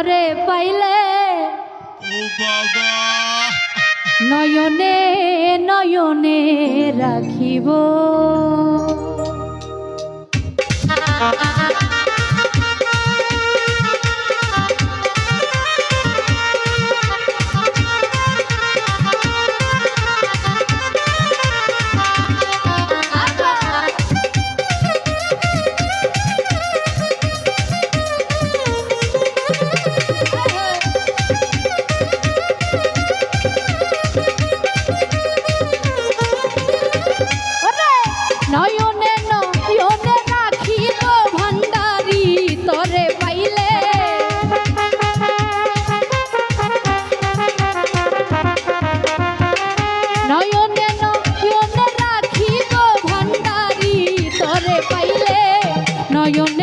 ঘরে পাইলে নয়নে নয়নে রাখিব। know your name.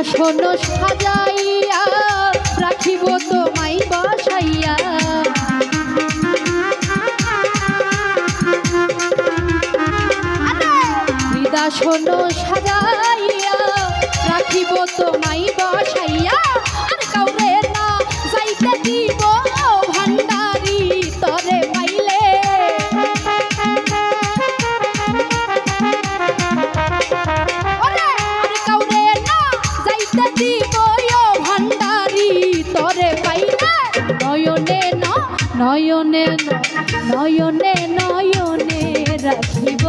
আসন সাজাইয়া রাখিব তোমায় বসাইয়া। আসন সাজা নয়নে নয়নে নয়নে রাখিব।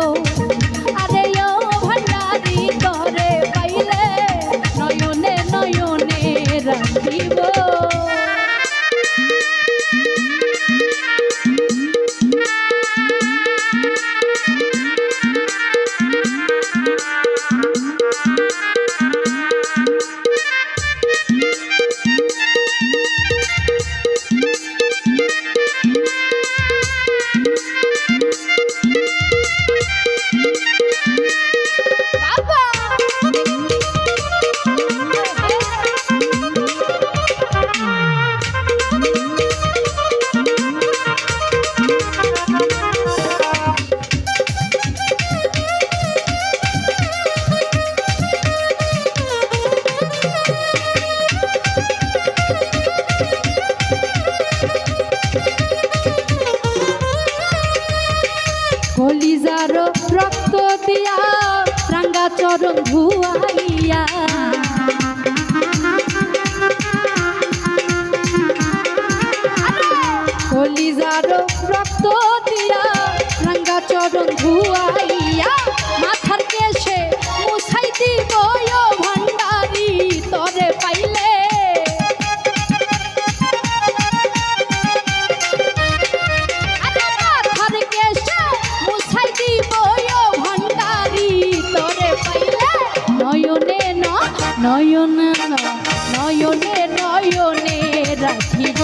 দিয়া রাঙ্গা চরণ ধুয়াইয়া নয়ন নয়নে নয়নে রাখিব।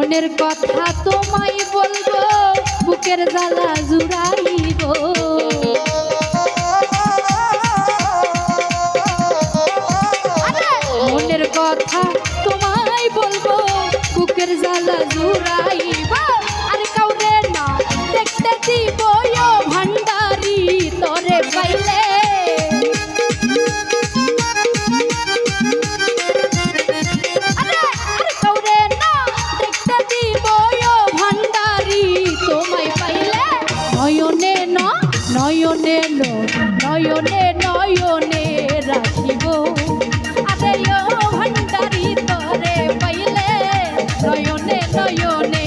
কথা তোমায় বলব, বুকের জ্বালা জুড়াইব। মনের কথা তোমায় বলব, বুকের জ্বালা জুড়াইব। আর কাউরে না দেখতে দিব ভান্ডারি, তোরে পাইলে নয়নে নয়নে রাখিব। আরে ভান্ডারি তরে পাইলে নয়নে নয়নে